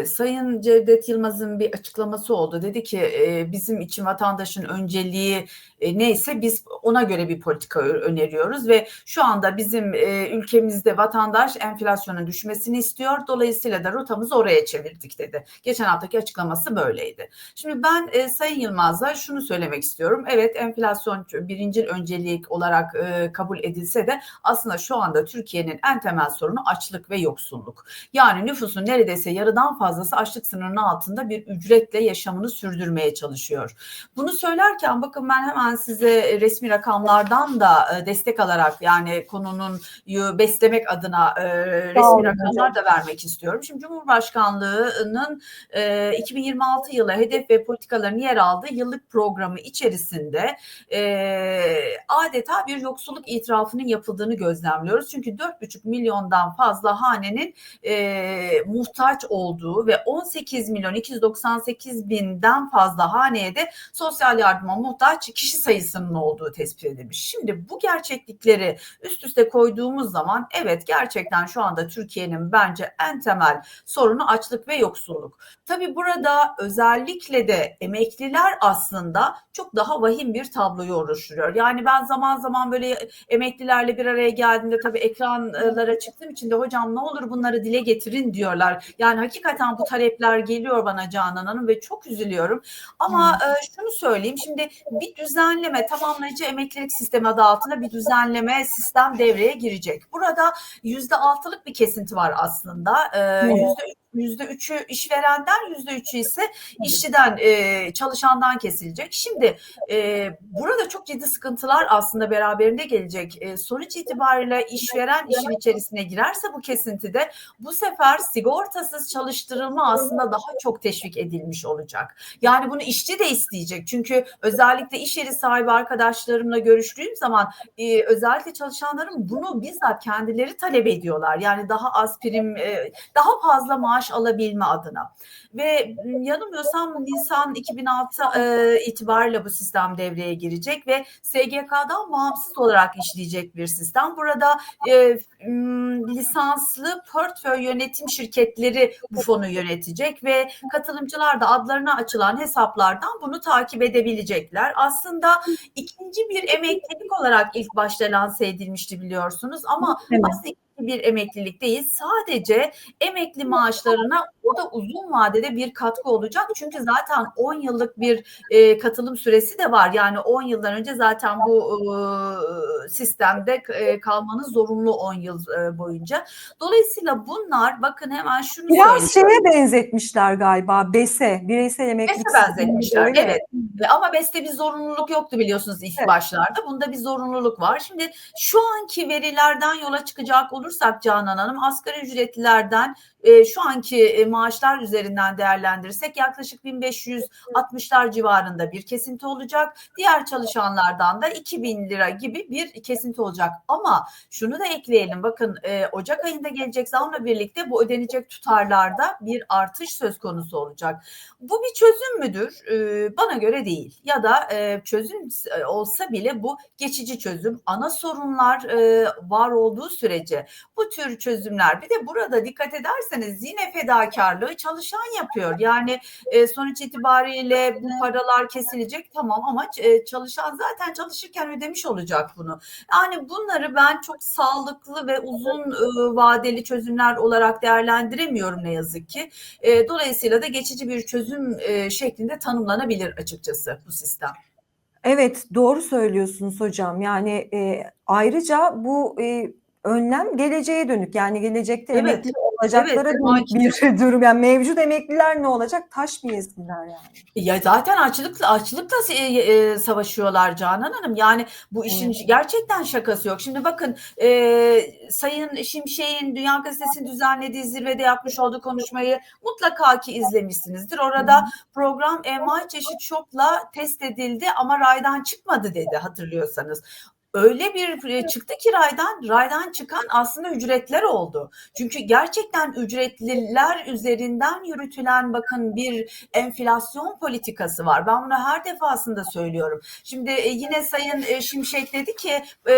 e, Sayın Cevdet Yılmaz'ın bir açıklaması oldu. Dedi ki e, bizim için vatandaşın önceliği e, neyse biz ona göre bir politika öneriyoruz ve şu anda bizim e, ülkemizde vatandaş enflasyonun düşmesini istiyor. Dolayısıyla da rotamızı oraya çevirdik dedi. Geçen haftaki açıklaması böyleydi. Şimdi ben e, Sayın Yılmaz'a şunu söylemek istiyorum. Evet enflasyon birinci öncelik olarak e, kabul edilse de aslında şu anda Türkiye'nin en temel sorunu açlık ve yoksulluk. Yani nüfusun neredeyse yarıdan fazlası açlık sınırının altında bir ücretle yaşamını sürdürmeye çalışıyor. Bunu söylerken bakın ben hemen size resmi rakamlardan da e, destek alarak yani konunun beslemek adına e, resmi rakamlar da vermek istiyorum. Şimdi Cumhurbaşkanlığı'nın 2026 e, yılı hedef ve politikaların yer aldığı yıllık programı içerisinde adeta bir yoksulluk itirafının yapıldığını gözlemliyoruz. Çünkü 4,5 milyondan fazla hanenin muhtaç olduğu ve 18 milyon 298 binden fazla haneye de sosyal yardıma muhtaç kişi sayısının olduğu tespit edilmiş. Şimdi bu gerçeklikleri üst üste koyduğumuz zaman evet gerçekten şu anda Türkiye'nin bence en temel sorunu açlık ve yoksulluk. Tabii burada özellikle de emekliler aslında çok daha vahim bir tabloyu oluşturuyor. Yani ben zaman zaman böyle emeklilerle bir araya geldiğimde tabii ekranlara çıktığım için de hocam ne olur bunları dile getirin diyorlar. Yani hakikaten bu talepler geliyor bana Canan Hanım ve çok üzülüyorum. Ama hmm. şunu söyleyeyim şimdi bir düzenleme tamamlayıcı emeklilik sistemi adı altında bir düzenleme sistem devreye girecek. Burada yüzde altılık bir kesinti var aslında. Yüzde yüzde üçü işverenden yüzde üçü ise işçiden e, çalışandan kesilecek. Şimdi e, burada çok ciddi sıkıntılar aslında beraberinde gelecek. E, sonuç itibariyle işveren işin içerisine girerse bu kesintide bu sefer sigortasız çalıştırılma aslında daha çok teşvik edilmiş olacak. Yani bunu işçi de isteyecek. Çünkü özellikle iş yeri sahibi arkadaşlarımla görüştüğüm zaman e, özellikle çalışanların bunu bizzat kendileri talep ediyorlar. Yani daha az prim, e, daha fazla maaş maaş alabilme adına. Ve yanılmıyorsam Nisan 2006 e, itibariyle bu sistem devreye girecek ve SGK'dan bağımsız olarak işleyecek bir sistem. Burada e, lisanslı portföy yönetim şirketleri bu fonu yönetecek ve katılımcılar da adlarına açılan hesaplardan bunu takip edebilecekler. Aslında ikinci bir emeklilik olarak ilk başta lanse edilmişti biliyorsunuz ama evet. aslında bir emeklilik değil. Sadece emekli maaşlarına o da uzun vadede bir katkı olacak. Çünkü zaten 10 yıllık bir e, katılım süresi de var. Yani 10 yıldan önce zaten bu e, sistemde e, kalmanız zorunlu 10 yıl e, boyunca. Dolayısıyla bunlar bakın hemen şunu Biraz şeye benzetmişler galiba BES'e, bireysel emeklilik. BES'e benzetmişler öyle. evet. Ama BES'te bir zorunluluk yoktu biliyorsunuz ilk evet. başlarda. Bunda bir zorunluluk var. Şimdi şu anki verilerden yola çıkacak olursak Canan Hanım asgari ücretlilerden e, şu anki e, maaşlar üzerinden değerlendirirsek yaklaşık 1560'lar civarında bir kesinti olacak. Diğer çalışanlardan da 2000 lira gibi bir kesinti olacak. Ama şunu da ekleyelim bakın e, Ocak ayında gelecek zamla birlikte bu ödenecek tutarlarda bir artış söz konusu olacak. Bu bir çözüm müdür? E, bana göre değil. Ya da e, çözüm e, olsa bile bu geçici çözüm. Ana sorunlar e, var olduğu sürece bu tür çözümler bir de burada dikkat ederseniz yine fedakarlığı çalışan yapıyor. Yani e, sonuç itibariyle bu paralar kesilecek tamam ama e, çalışan zaten çalışırken ödemiş olacak bunu. Yani bunları ben çok sağlıklı ve uzun e, vadeli çözümler olarak değerlendiremiyorum ne yazık ki. Dolayısıyla da geçici bir çözüm şeklinde tanımlanabilir açıkçası bu sistem. Evet doğru söylüyorsunuz hocam. Yani e, ayrıca bu e, önlem geleceğe dönük yani gelecekte evet. emekli olacaklara evet, dönük bir durum. Yani mevcut emekliler ne olacak? Taş mı yesinler yani? Ya zaten açlıkla açlıkla e, e, savaşıyorlar Canan Hanım. Yani bu işin evet. gerçekten şakası yok. Şimdi bakın e, Sayın Şimşek'in Dünya Gazetesi'nin düzenlediği zirvede yapmış olduğu konuşmayı mutlaka ki izlemişsinizdir. Orada program envai çeşit şokla test edildi ama raydan çıkmadı dedi hatırlıyorsanız. Öyle bir e, çıktı ki raydan, raydan çıkan aslında ücretler oldu. Çünkü gerçekten ücretliler üzerinden yürütülen bakın bir enflasyon politikası var. Ben bunu her defasında söylüyorum. Şimdi e, yine Sayın e, Şimşek dedi ki e,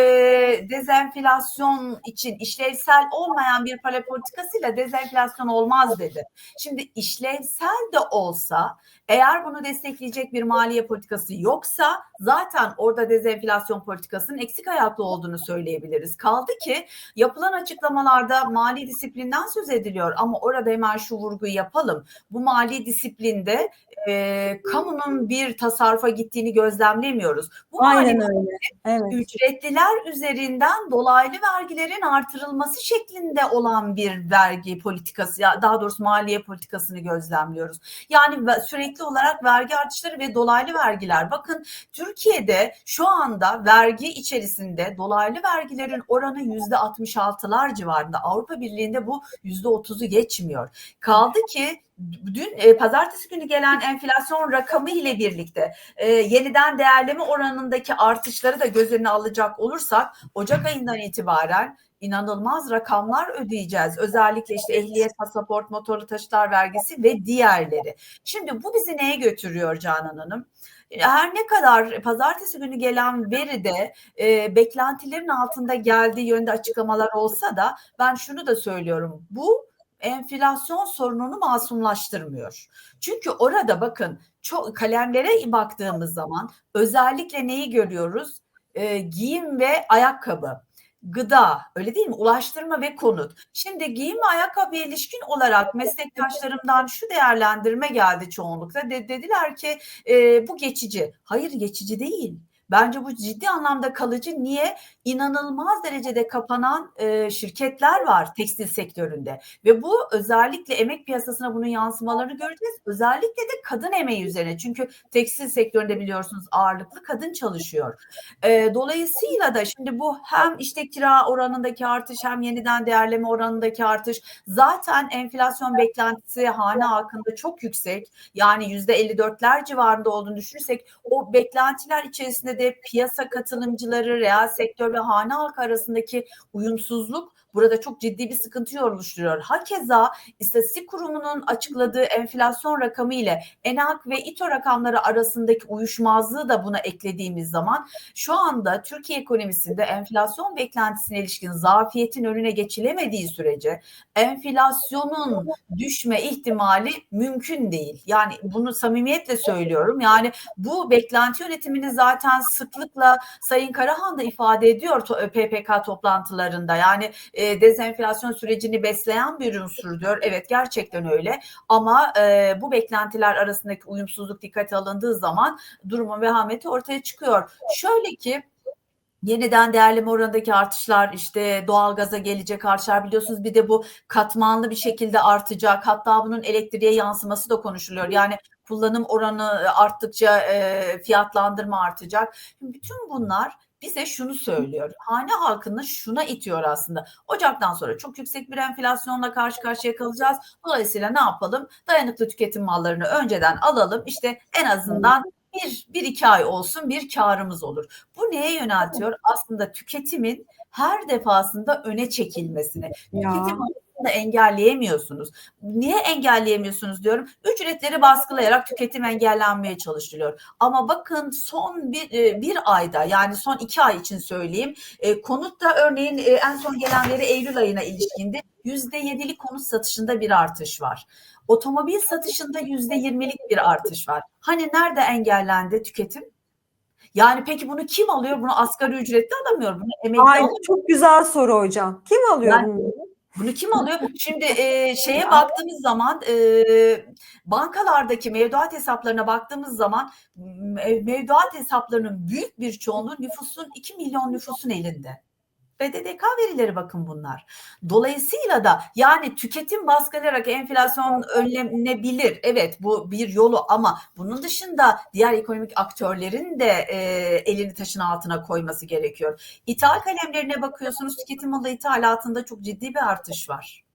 dezenflasyon için işlevsel olmayan bir para politikasıyla dezenflasyon olmaz dedi. Şimdi işlevsel de olsa eğer bunu destekleyecek bir maliye politikası yoksa zaten orada dezenflasyon politikasının eksik ayaklı olduğunu söyleyebiliriz. Kaldı ki yapılan açıklamalarda mali disiplinden söz ediliyor ama orada hemen şu vurguyu yapalım. Bu mali disiplinde e, kamunun bir tasarrufa gittiğini gözlemlemiyoruz. Bu Aynen mali öyle. Evet. ücretliler üzerinden dolaylı vergilerin artırılması şeklinde olan bir vergi politikası ya daha doğrusu maliye politikasını gözlemliyoruz. Yani sürekli olarak vergi artışları ve dolaylı vergiler. Bakın Türkiye'de şu anda vergi içerisinde dolaylı vergilerin oranı yüzde 66'lar civarında. Avrupa Birliği'nde bu yüzde 30'u geçmiyor. Kaldı ki dün e, pazartesi günü gelen enflasyon rakamı ile birlikte e, yeniden değerleme oranındaki artışları da göz önüne alacak olursak Ocak ayından itibaren inanılmaz rakamlar ödeyeceğiz. Özellikle işte ehliyet, pasaport, motorlu taşıtlar vergisi ve diğerleri. Şimdi bu bizi neye götürüyor Canan Hanım? Her ne kadar pazartesi günü gelen veride e, beklentilerin altında geldiği yönde açıklamalar olsa da ben şunu da söylüyorum. Bu enflasyon sorununu masumlaştırmıyor. Çünkü orada bakın çok kalemlere baktığımız zaman özellikle neyi görüyoruz? E, giyim ve ayakkabı gıda öyle değil mi? Ulaştırma ve konut. Şimdi giyim ve ayakkabıya ilişkin olarak meslektaşlarımdan şu değerlendirme geldi çoğunlukla. De- dediler ki e, bu geçici. Hayır geçici değil. Bence bu ciddi anlamda kalıcı. Niye? İnanılmaz derecede kapanan e, şirketler var tekstil sektöründe ve bu özellikle emek piyasasına bunun yansımalarını göreceğiz. Özellikle de kadın emeği üzerine. Çünkü tekstil sektöründe biliyorsunuz ağırlıklı kadın çalışıyor. E, dolayısıyla da şimdi bu hem işte kira oranındaki artış hem yeniden değerleme oranındaki artış zaten enflasyon beklentisi hane halkında çok yüksek. Yani yüzde 54'ler civarında olduğunu düşünürsek o beklentiler içerisinde de piyasa katılımcıları, reel sektör ve hane halkı arasındaki uyumsuzluk burada çok ciddi bir sıkıntı oluşturuyor. Hakeza İstatistik Kurumu'nun açıkladığı enflasyon rakamı ile ENAK ve İTO rakamları arasındaki uyuşmazlığı da buna eklediğimiz zaman şu anda Türkiye ekonomisinde enflasyon beklentisine ilişkin zafiyetin önüne geçilemediği sürece enflasyonun düşme ihtimali mümkün değil. Yani bunu samimiyetle söylüyorum. Yani bu beklenti yönetimini zaten sıklıkla Sayın Karahan da ifade ediyor to- PPK toplantılarında. Yani e, dezenflasyon sürecini besleyen bir unsur diyor. Evet gerçekten öyle. Ama e, bu beklentiler arasındaki uyumsuzluk dikkate alındığı zaman durumun vehameti ortaya çıkıyor. Şöyle ki Yeniden değerleme oranındaki artışlar işte doğalgaza gelecek artışlar biliyorsunuz bir de bu katmanlı bir şekilde artacak hatta bunun elektriğe yansıması da konuşuluyor. Yani kullanım oranı arttıkça e, fiyatlandırma artacak. Bütün bunlar bize şunu söylüyor. Hane halkını şuna itiyor aslında. Ocaktan sonra çok yüksek bir enflasyonla karşı karşıya kalacağız. Dolayısıyla ne yapalım? Dayanıklı tüketim mallarını önceden alalım. İşte en azından bir, bir iki ay olsun bir karımız olur. Bu neye yöneltiyor? Aslında tüketimin her defasında öne çekilmesine. Ya. Tüketim engelleyemiyorsunuz. Niye engelleyemiyorsunuz diyorum. Ücretleri baskılayarak tüketim engellenmeye çalışılıyor. Ama bakın son bir, e, bir ayda yani son iki ay için söyleyeyim. E, konutta örneğin e, en son gelenleri Eylül ayına ilişkindi. %7'lik konut satışında bir artış var. Otomobil satışında %20'lik bir artış var. Hani nerede engellendi tüketim? Yani peki bunu kim alıyor? Bunu asgari ücretli alamıyor. Bunu emekli Ay alamıyor. çok güzel soru hocam. Kim alıyor Ben- bunu? Bunu kim alıyor? Şimdi e, şeye baktığımız zaman e, bankalardaki mevduat hesaplarına baktığımız zaman mev- mevduat hesaplarının büyük bir çoğunluğu nüfusun 2 milyon nüfusun elinde. BDDK verileri bakın bunlar. Dolayısıyla da yani tüketim baskılayarak enflasyon önlenebilir. Evet bu bir yolu ama bunun dışında diğer ekonomik aktörlerin de e, elini taşın altına koyması gerekiyor. İthal kalemlerine bakıyorsunuz tüketim malı ithalatında çok ciddi bir artış var.